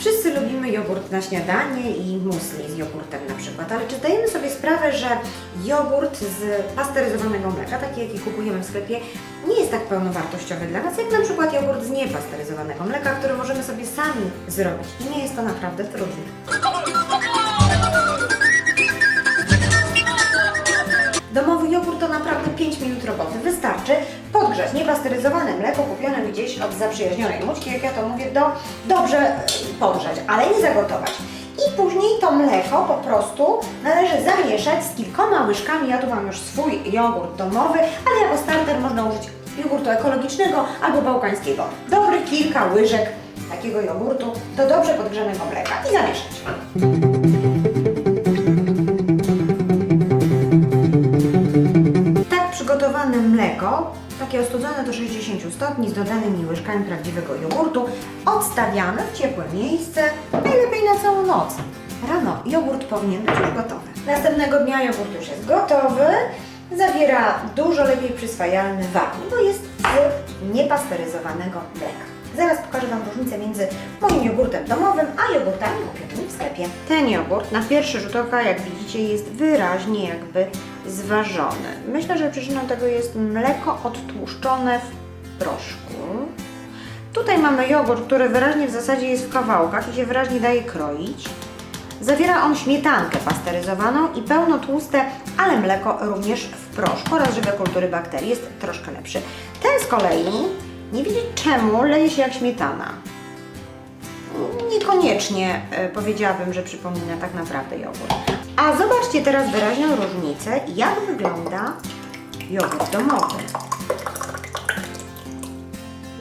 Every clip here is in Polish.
Wszyscy lubimy jogurt na śniadanie i musli z jogurtem na przykład, ale czy zdajemy sobie sprawę, że jogurt z pasteryzowanego mleka, taki jaki kupujemy w sklepie, nie jest tak pełnowartościowy dla nas, jak na przykład jogurt z niepasteryzowanego mleka, który możemy sobie sami zrobić i nie jest to naprawdę trudne. Domowy jogurt to naprawdę 5 minut roboty. Wystarczy podgrzać niepasteryzowane mleko kupione gdzieś od zaprzyjaźnionej mućki, jak ja to mówię, do dobrze e, podgrzać, ale nie zagotować. I później to mleko po prostu należy zamieszać z kilkoma łyżkami. Ja tu mam już swój jogurt domowy, ale jako starter można użyć jogurtu ekologicznego albo bałkańskiego. Dobrych kilka łyżek takiego jogurtu do dobrze podgrzanego mleka i zamieszać. Mleko, takie ostudzone do 60 stopni z dodanymi łyżkami prawdziwego jogurtu, odstawiamy w ciepłe miejsce, najlepiej na całą noc. Rano jogurt powinien być już gotowy. Następnego dnia jogurt już jest gotowy. Zawiera dużo lepiej przyswajalny wapń, bo jest z niepasteryzowanego mleka. Zaraz pokażę Wam różnicę między moim jogurtem domowym, a jogurtami kupionymi w sklepie. Ten jogurt na pierwszy rzut oka, jak widzicie, jest wyraźnie jakby zważony. Myślę, że przyczyną tego jest mleko odtłuszczone w proszku. Tutaj mamy jogurt, który wyraźnie w zasadzie jest w kawałkach i się wyraźnie daje kroić. Zawiera on śmietankę pasteryzowaną i pełnotłuste, ale mleko również w proszku oraz żywe kultury bakterii. Jest troszkę lepszy. Ten z kolei nie wiedzieć czemu leje się jak śmietana. Niekoniecznie e, powiedziałabym, że przypomina tak naprawdę jogurt. A zobaczcie teraz wyraźną różnicę, jak wygląda jogurt domowy.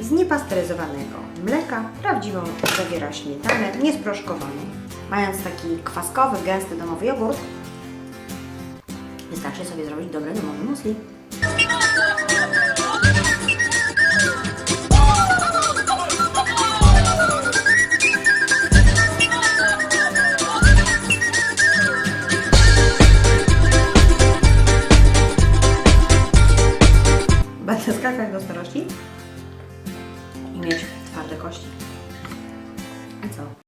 Z niepasteryzowanego mleka prawdziwą zawiera śmietanę, niesproszkowaną. Mając taki kwaskowy, gęsty domowy jogurt, wystarczy sobie zrobić dobre domowe musli. Skakać do starości i mieć twarde kości. I co?